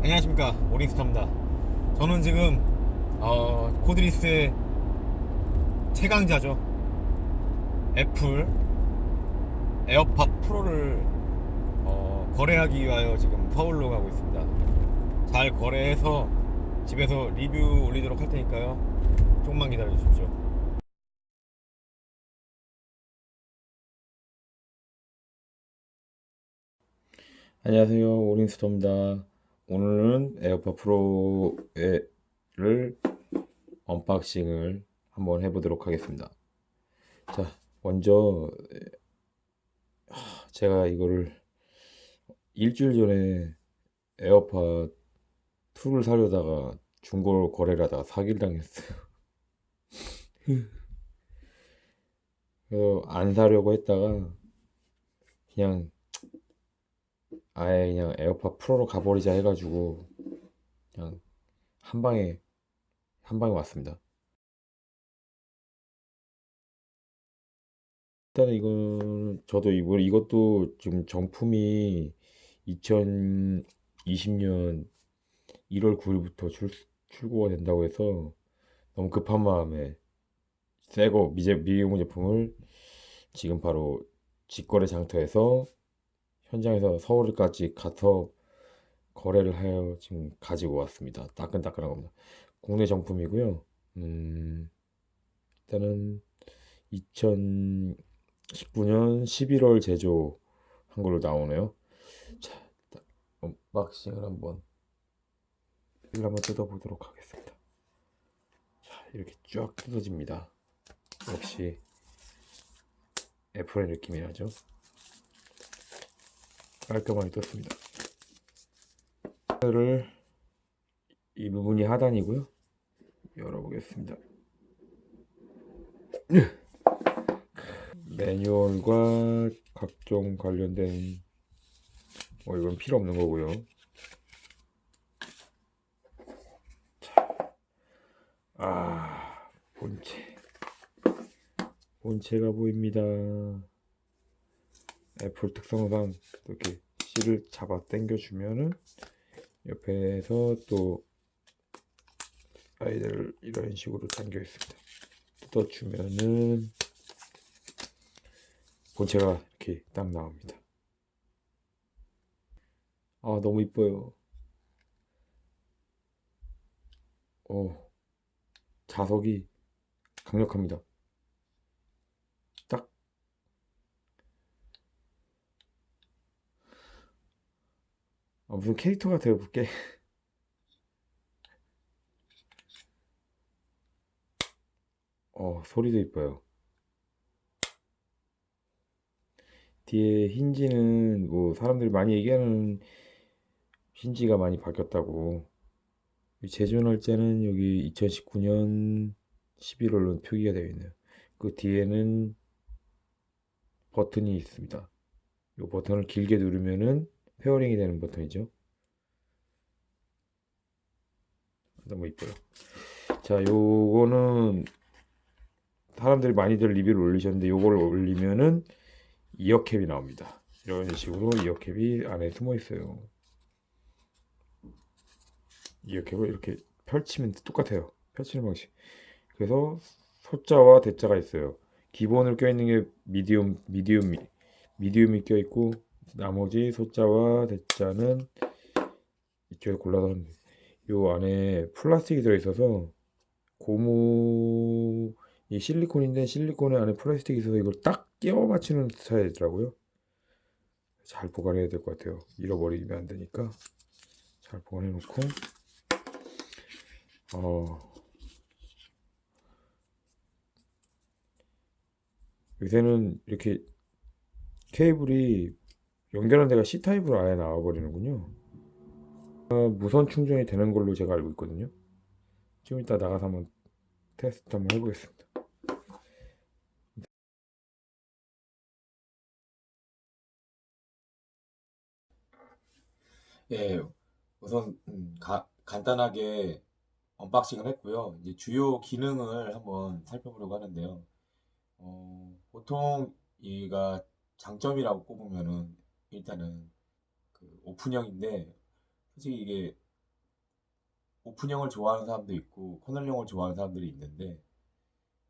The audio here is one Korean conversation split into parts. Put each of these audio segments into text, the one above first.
안녕하십니까. 오리스터입니다. 저는 지금 어, 코드리스의 최강자죠. 애플 에어팟 프로를 어, 거래하기 위하여 지금 서울로 가고 있습니다. 잘 거래해서 집에서 리뷰 올리도록 할 테니까요. 조금만 기다려 주십시오. 안녕하세요. 오린스터입니다 오늘은 에어팟 프로를 언박싱을 한번 해보도록 하겠습니다. 자, 먼저 하, 제가 이거를 일주일 전에 에어팟 2를 사려다가 중고로 거래를 하다가 사기를 당했어요. 안 사려고 했다가 그냥 아예 그냥 에어팟 프로로 가버리자 해가지고 그냥 한 방에 한 방에 왔습니다. 일단은 이건 저도 이거 이것도 지금 정품이 2020년 1월 9일부터 출, 출고가 된다고 해서 너무 급한 마음에 새거 미제 미용 제품을 지금 바로 직거래 장터에서 현장에서 서울까지 가서 거래를 하여 지금 가지고 왔습니다. 따끈따끈한 겁니다. 국내 정품이고요. 음, 일단은 2019년 11월 제조 한 걸로 나오네요. 자, 언박싱을 한번 이걸 한번 뜯어보도록 하겠습니다. 자, 이렇게 쫙 뜯어집니다. 역시 애플의 느낌이 나죠. 깔끔하게 떴습니다. 를 이 부분이 하단이고요. 열어보겠습니다. 매뉴얼과 각종 관련된 뭐 이건 필요 없는 거고요. 자, 아 본체 본체가 보입니다. 애플 특성상 이렇게 C를 잡아 당겨 주면은 옆에서 또 아이들 이런 식으로 당겨 있습니다. 뜯어 주면은 본체가 이렇게 딱 나옵니다. 아 너무 이뻐요. 어 자석이 강력합니다. 딱 아, 무슨 캐릭터 같아요, 그게. 어, 소리도 이뻐요. 뒤에 힌지는 뭐 사람들이 많이 얘기하는 힌지가 많이 바뀌었다고. 제조 날짜는 여기 2019년 11월로 표기가 되어 있네요. 그 뒤에는 버튼이 있습니다. 이 버튼을 길게 누르면은 페어링이 되는 버튼이죠. 너무 이뻐요. 자, 요거는 사람들이 많이들 리뷰를 올리셨는데 요거를 올리면은 이어캡이 나옵니다. 이런 식으로 이어캡이 안에 숨어 있어요. 이어캡을 이렇게 펼치면 똑같아요. 펼치는 방식. 그래서 소자와 대자가 있어요. 기본으로 껴있는 게 미디움, 미디움, 미디움이 껴있고 나머지 소자와 대자는 이쪽에 골라서 요 안에 플라스틱이 들어있어서 고무 이 실리콘인데 실리콘에 안에 플라스틱이 있어서 이걸 딱 끼워 맞추는 스타일이더라고요. 잘 보관해야 될 것 같아요. 잃어버리면 안 되니까 잘 보관해 놓고 어 요새는 이렇게 케이블이 연결한 데가 C타입으로 아예 나와버리는군요. 어, 무선 충전이 되는 걸로 제가 알고 있거든요. 좀 이따 나가서 한번 테스트 한번 해보겠습니다. 예, 우선 음, 가- 간단하게 언박싱을 했고요. 이제 주요 기능을 한번 살펴보려고 하는데요. 어, 보통 얘가 장점이라고 꼽으면은 일단은 그 오픈형인데 솔직히 이게 오픈형을 좋아하는 사람도 있고 코널형을 좋아하는 사람들이 있는데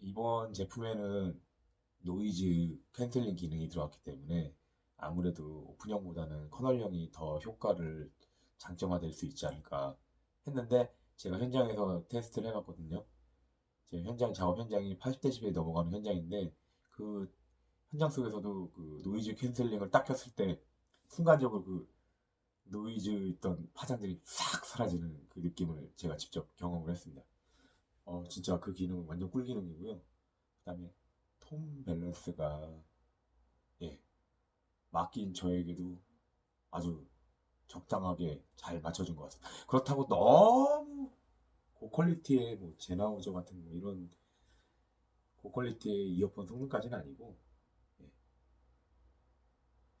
이번 제품에는 노이즈 캔슬링 기능이 들어갔기 때문에 아무래도 오픈형보다는 커널형이 더 효과를 장점화될 수 있지 않을까 했는데 제가 현장에서 테스트를 해봤거든요. 제 현장 작업 현장이 80dB에 넘어가는 현장인데 그 현장 속에서도 그 노이즈 캔슬링을 딱 켰을 때 순간적으로 그 노이즈 있던 파장들이 싹 사라지는 그 느낌을 제가 직접 경험을 했습니다. 어, 진짜 그 기능은 완전 꿀 기능이고요. 그다음에 톤 밸런스가 예 맡긴 저에게도 아주 적당하게 잘 맞춰준 것 같습니다. 그렇다고 너무 고퀄리티의 뭐 제나우저 같은 뭐 이런 고퀄리티의 이어폰 성능까지는 아니고 예.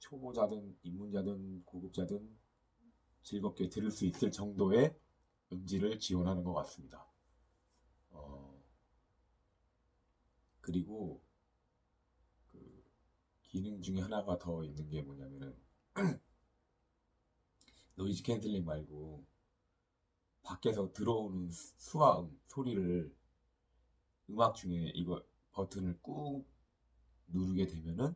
초보자든 입문자든 고급자든 즐겁게 들을 수 있을 정도의 음질을 지원하는 것 같습니다. 어, 그리고 그 기능 중에 하나가 더 있는 게 뭐냐면은 노이즈 캔슬링 말고 밖에서 들어오는 수- 수화음 소리를 음악 중에 이거 버튼을 꾹 누르게 되면은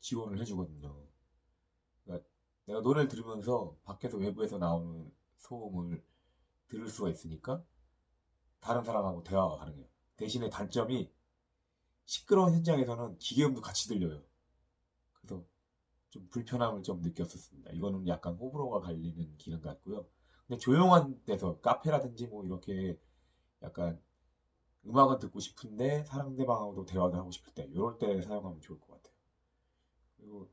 지원을 해주거든요. 그러니까 내가 노래를 들으면서 밖에서 외부에서 나오는 소음을 들을 수가 있으니까 다른 사람하고 대화가 가능해요. 대신에 단점이 시끄러운 현장에서는 기계음도 같이 들려요. 그래서 좀 불편함을 좀 느꼈었습니다. 이거는 약간 호불호가 갈리는 기능 같고요. 근데 조용한 데서 카페라든지 뭐 이렇게 약간 음악은 듣고 싶은데 상대방하고도 대화도 하고 싶을 때 이럴 때 사용하면 좋을 것 같아요. 그리고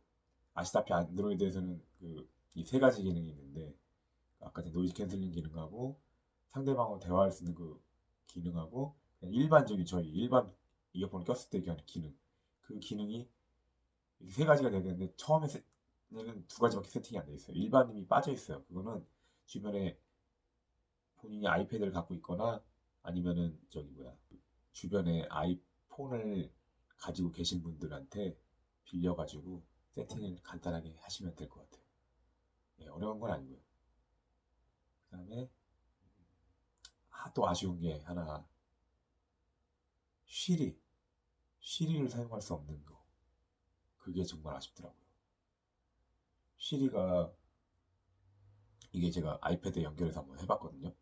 아시다시피 안드로이드에서는 그 이 세 가지 기능이 있는데 아까 전 노이즈 캔슬링 기능하고 상대방하고 대화할 수 있는 그 기능하고 그냥 일반적인 저희 일반 이어폰을 꼈을 때 하는 기능 그 기능이 이세 가지가 되는데 처음에는 두 가지밖에 세팅이 안 돼 있어요. 일반음이 빠져 있어요. 그거는 주변에 본인이 아이패드를 갖고 있거나 아니면은 저기 뭐야 주변에 아이폰을 가지고 계신 분들한테 빌려가지고 세팅을 간단하게 하시면 될 것 같아요. 네, 어려운 건 아니고요. 그 다음에 아, 또 아쉬운 게 하나 쉬리 쉬리를 사용할 수 없는 거 그게 정말 아쉽더라고요. 쉬리가 이게 제가 아이패드에 연결해서 한번 해봤거든요.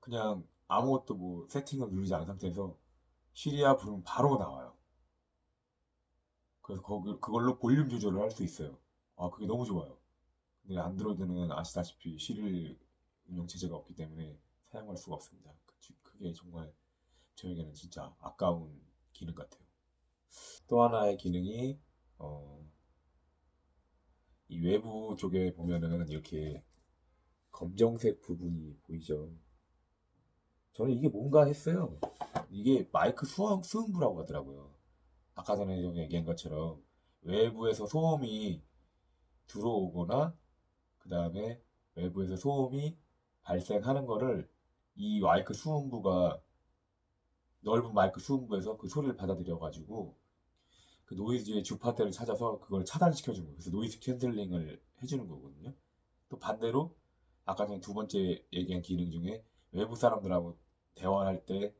그냥 아무것도 뭐 세팅을 누르지 않은 상태에서 쉬리야 부르면 바로 나와요. 그래서 거기 그걸로 볼륨 조절을 할 수 있어요. 아 그게 너무 좋아요. 근데 안드로이드는 아시다시피 쉬리 운영 체제가 없기 때문에 사용할 수가 없습니다. 그- 그게 정말 저에게는 진짜 아까운 기능 같아요. 또 하나의 기능이 어, 이 외부 쪽에 보면은 이렇게 검정색 부분이 보이죠. 저는 이게 뭔가 했어요. 이게 마이크 수음, 수음부라고 하더라고요. 아까 전에 좀 얘기한 것처럼 외부에서 소음이 들어오거나 그 다음에 외부에서 소음이 발생하는 거를 이 마이크 수음부가 넓은 마이크 수음부에서 그 소리를 받아들여 가지고 그 노이즈의 주파대를 찾아서 그걸 차단시켜 주는 거예요. 그래서 노이즈 캔슬링을 해주는 거거든요. 또 반대로 아까 전에 두 번째 얘기한 기능 중에 외부 사람들하고 대화할 때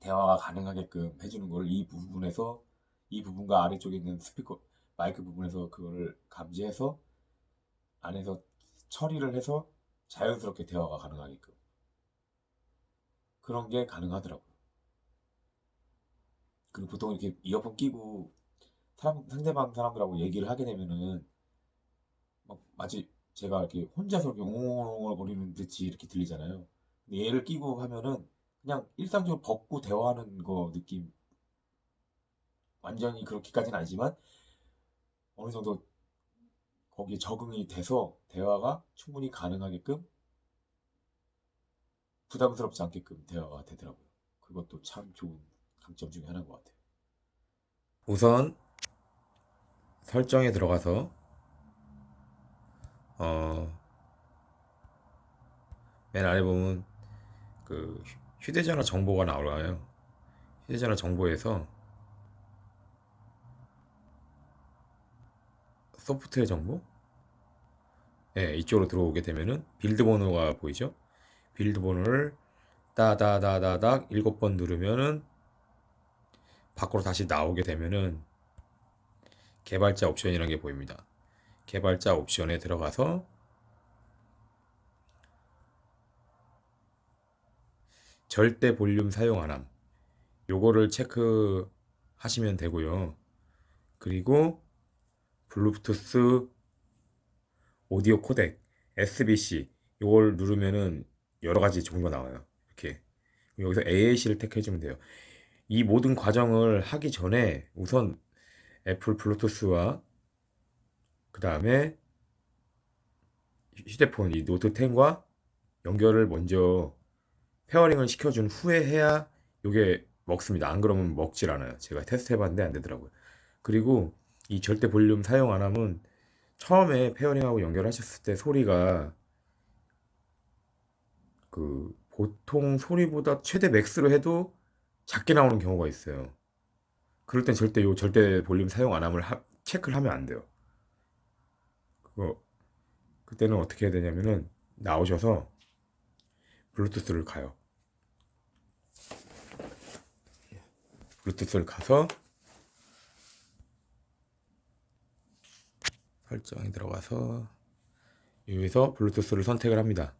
대화가 가능하게끔 해주는 걸 이 부분에서 이 부분과 아래쪽에 있는 스피커 마이크 부분에서 그거를 감지해서 안에서 처리를 해서 자연스럽게 대화가 가능하게끔 그런 게 가능하더라고요. 그리고 보통 이렇게 이어폰 끼고 사람, 상대방 사람들하고 얘기를 하게 되면은 막 마치 제가 이렇게 혼자서 이렇게 옹옹옹거리는 듯이 이렇게 들리잖아요. 근데 얘를 끼고 하면은 그냥 일상적으로 벗고 대화하는 거 느낌 완전히 그렇게까지는 아니지만 어느 정도 거기에 적응이 돼서 대화가 충분히 가능하게끔 부담스럽지 않게끔 대화가 되더라고요. 그것도 참 좋은 강점 중에 하나인 것 같아요. 우선 설정에 들어가서 어, 맨 아래 보면 그 휴- 휴대전화 정보가 나와요. 휴대전화 정보에서 소프트웨어 정보, 예, 이쪽으로 들어오게 되면은 빌드 번호가 보이죠? 빌드 번호를 따다다다닥 일곱 번 누르면은 밖으로 다시 나오게 되면은 개발자 옵션이라는 게 보입니다. 개발자 옵션에 들어가서 절대 볼륨 사용 안 함. 요거를 체크하시면 되고요. 그리고 블루투스 오디오 코덱 SBC 요걸 누르면은 여러 가지 종류가 나와요. 이렇게 여기서 AAC를 택해주면 돼요. 이 모든 과정을 하기 전에 우선 애플 블루투스와 그 다음에 휴대폰 이 노트 10과 연결을 먼저 페어링을 시켜준 후에 해야 요게 먹습니다. 안 그러면 먹질 않아요. 제가 테스트 해봤는데 안 되더라고요. 그리고 이 절대 볼륨 사용 안 하면 처음에 페어링하고 연결하셨을 때 소리가 그 보통 소리보다 최대 맥스로 해도 작게 나오는 경우가 있어요. 그럴 땐 절대 요 절대 볼륨 사용 안 함을 하- 체크를 하면 안 돼요. 그거 그때는 어떻게 해야 되냐면은 나오셔서 블루투스를 가요. 블루투스를 가서 설정에 들어가서 여기서 블루투스를 선택을 합니다.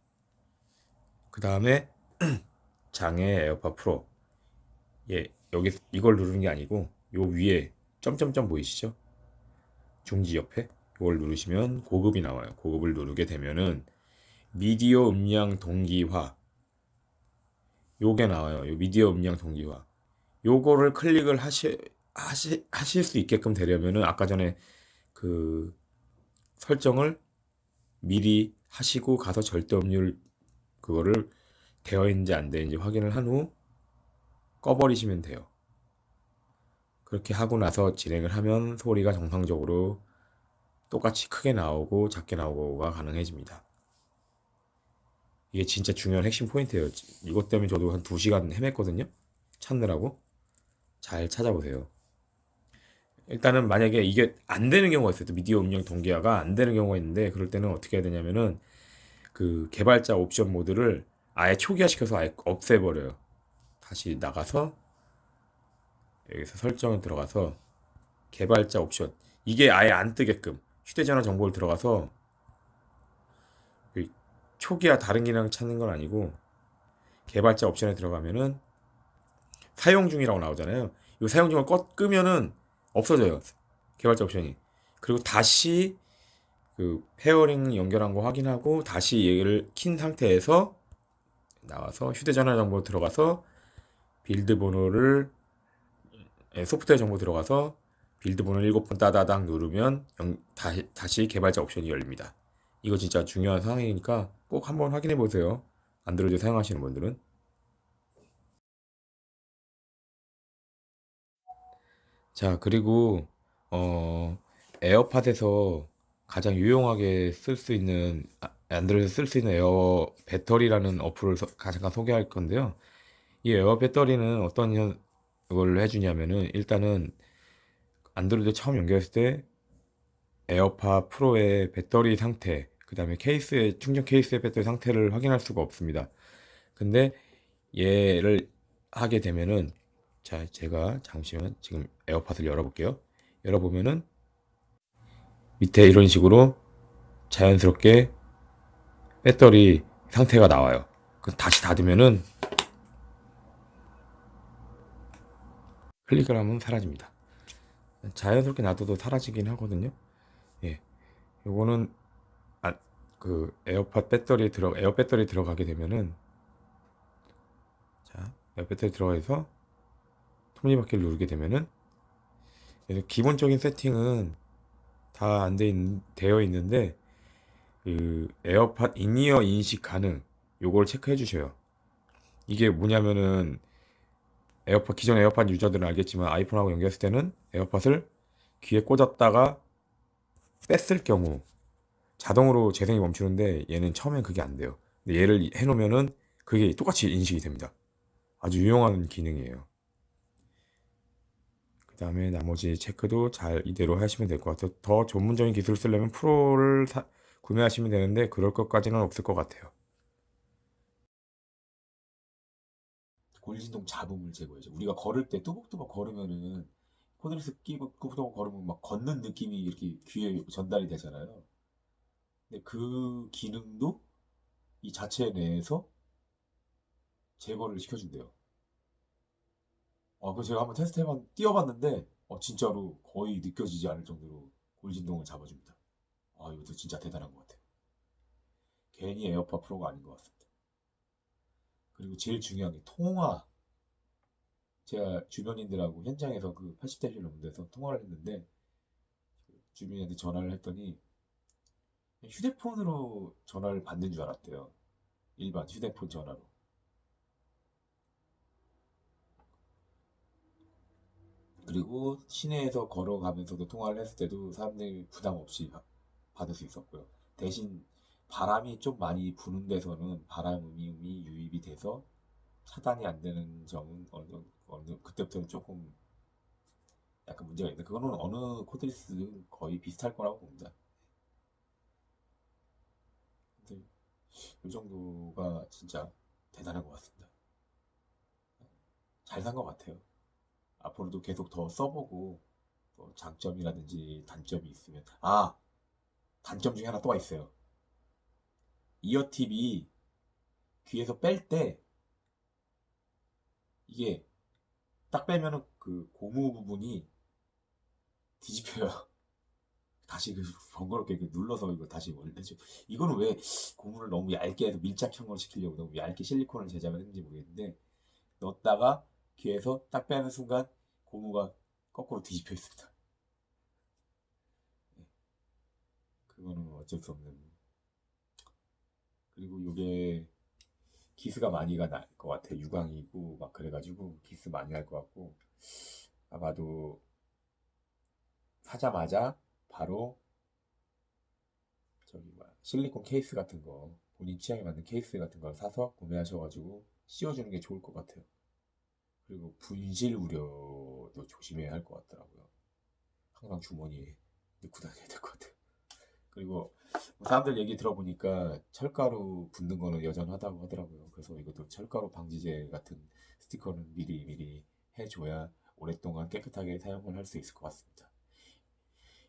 그 다음에 장애 에어팟 프로 예 여기 이걸 누르는 게 아니고 요 위에 점점점 보이시죠? 중지 옆에 이걸 누르시면 고급이 나와요. 고급을 누르게 되면은 미디어 음량 동기화 요게 나와요. 요 미디어 음량 동기화 요거를 클릭을 하시, 하시 하실 수 있게끔 되려면은 아까 전에 그 설정을 미리 하시고 가서 절대 음률 그거를 되어 있는지 안 되어 있는지 확인을 한 후 꺼버리시면 돼요. 그렇게 하고 나서 진행을 하면 소리가 정상적으로 똑같이 크게 나오고 작게 나오고가 가능해집니다. 이게 진짜 중요한 핵심 포인트예요. 이것 때문에 저도 한 2시간 헤맸거든요. 찾느라고. 잘 찾아보세요. 일단은 만약에 이게 안 되는 경우가 있어요. 또 미디어 음량 동기화가 안 되는 경우가 있는데 그럴 때는 어떻게 해야 되냐면은 그 개발자 옵션 모드를 아예 초기화시켜서 아예 없애버려요. 다시 나가서 여기서 설정을 들어가서 개발자 옵션 이게 아예 안 뜨게끔 휴대전화 정보를 들어가서 그 초기화 다른 기능 찾는 건 아니고 개발자 옵션에 들어가면은 사용 중이라고 나오잖아요. 이 사용 중을 꺼 끄면은 없어져요. 개발자 옵션이. 그리고 다시 그 페어링 연결한 거 확인하고 다시 얘를 킨 상태에서 나와서 휴대전화 정보 들어가서 빌드 번호를 예, 소프트웨어 정보 들어가서 빌드 번호 7번 따다닥 누르면 영- 다시, 다시 개발자 옵션이 열립니다. 이거 진짜 중요한 상황이니까 꼭 한번 확인해 보세요. 안드로이드 사용하시는 분들은. 자, 그리고 어 에어팟에서 가장 유용하게 쓸 수 있는 아, 안드로이드 쓸수 있는 에어 배터리라는 어플을 소- 잠깐 소개할 건데요. 이 에어 배터리는 어떤 현- 걸 해주냐면은 일단은 안드로이드 처음 연결했을 때 에어팟 프로의 배터리 상태, 그 다음에 케이스의 충전 케이스의 배터리 상태를 확인할 수가 없습니다. 근데 얘를 하게 되면은 자, 제가 잠시만 지금 에어팟을 열어볼게요. 열어보면은 밑에 이런 식으로 자연스럽게 배터리 상태가 나와요. 그 다시 닫으면은 클릭을 하면 사라집니다. 자연스럽게 놔둬도 사라지긴 하거든요. 예. 요거는 아, 그 에어팟 배터리 들어 에어 배터리 들어가게 되면은 자, 에어 배터리 들어가서 톱니바퀴를 누르게 되면은 기본적인 세팅은 다 안 되어 있는데 그 에어팟 인이어 인식 가능 요걸 체크해 주셔요. 이게 뭐냐면은 에어팟 기존 에어팟 유저들은 알겠지만 아이폰하고 연결했을 때는 에어팟을 귀에 꽂았다가 뺐을 경우 자동으로 재생이 멈추는데 얘는 처음엔 그게 안 돼요. 근데 얘를 해놓으면은 그게 똑같이 인식이 됩니다. 아주 유용한 기능이에요. 그 다음에 나머지 체크도 잘 이대로 하시면 될 것 같아요. 더 전문적인 기술을 쓰려면 프로를 사- 구매하시면 되는데 그럴 것까지는 없을 것 같아요. 골진동 잡음을 제거해줘. 우리가 걸을 때 뚜벅뚜벅 걸으면은 코드리스 끼고 뚜벅뚜벅 걸으면 막 걷는 느낌이 이렇게 귀에 전달이 되잖아요. 근데 그 기능도 이 자체 내에서 제거를 시켜준대요. 아, 그 제가 한번 테스트 해봤, 뛰어봤는데, 어, 진짜로 거의 느껴지지 않을 정도로 골진동을 잡아줍니다. 아, 이것도 진짜 대단한 것 같아요. 괜히 에어팟 프로가 아닌 것 같습니다. 그리고 제일 중요한 게 통화. 제가 주변인들하고 현장에서 그 80대실 넘는 데서 통화를 했는데, 그 주변인한테 전화를 했더니, 휴대폰으로 전화를 받는 줄 알았대요. 일반 휴대폰 전화로. 그리고 시내에서 걸어가면서도 통화를 했을 때도 사람들이 부담 없이 받- 받을 수 있었고요. 대신 바람이 좀 많이 부는 데서는 바람음이 음이 유입이 돼서 차단이 안 되는 점은 어느, 어느 그때부터는 조금 약간 문제가 있는데 그거는 어느 코드리스든 거의 비슷할 거라고 봅니다. 근데 이 정도가 진짜 대단한 것 같습니다. 잘 산 것 같아요. 앞으로도 계속 더 써보고 뭐 장점이라든지 단점이 있으면 아 단점 중에 하나 또 있어요. 이어팁이 귀에서 뺄 때 이게 딱 빼면은 그 고무 부분이 뒤집혀요. 다시 그 번거롭게 그 눌러서 이거 다시 원래죠. 이거는 왜 고무를 너무 얇게 해서 밀착형으로 시키려고 너무 얇게 실리콘을 제작을 했는지 모르겠는데 넣었다가 귀에서 딱 빼는 순간 고무가 거꾸로 뒤집혀 있습니다. 네. 그거는 어쩔 수 없는. 그리고 이게 기스가 많이 날것 같아요. 유광이고 막 그래가지고 기스 많이 날 것 같고 아마도 사자마자 바로 저기 뭐야 실리콘 케이스 같은 거 본인 취향에 맞는 케이스 같은 걸 사서 구매하셔가지고 씌워주는 게 좋을 것 같아요. 그리고 분실 우려도 조심해야 할 것 같더라고요. 항상 주머니에 넣고 다녀야 될 것 같아요. 그리고 뭐 사람들 얘기 들어보니까 철가루 붓는 거는 여전하다고 하더라고요. 그래서 이것도 철가루 방지제 같은 스티커는 미리 미리 해줘야 오랫동안 깨끗하게 사용을 할 수 있을 것 같습니다.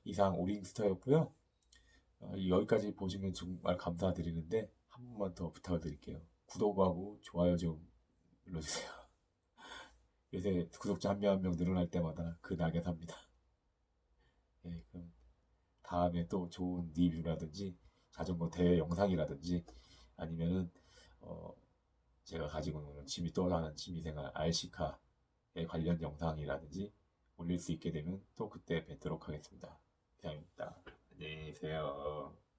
이상 오링스타였고요. 어, 여기까지 보시면 정말 감사드리는데 한 번만 더 부탁을 드릴게요. 구독하고 좋아요 좀 눌러주세요. 요새 구독자 한 명 한 명 늘어날 때마다 그 낙에 삽니다. 예, 그럼 다음에 또 좋은 리뷰라든지 자전거 대회 영상이라든지 아니면은 어 제가 가지고 노는 취미 또 다른 취미생활 알시카에 관련 영상이라든지 올릴 수 있게 되면 또 그때 뵙도록 하겠습니다. 이상입니다. 안녕히 계세요.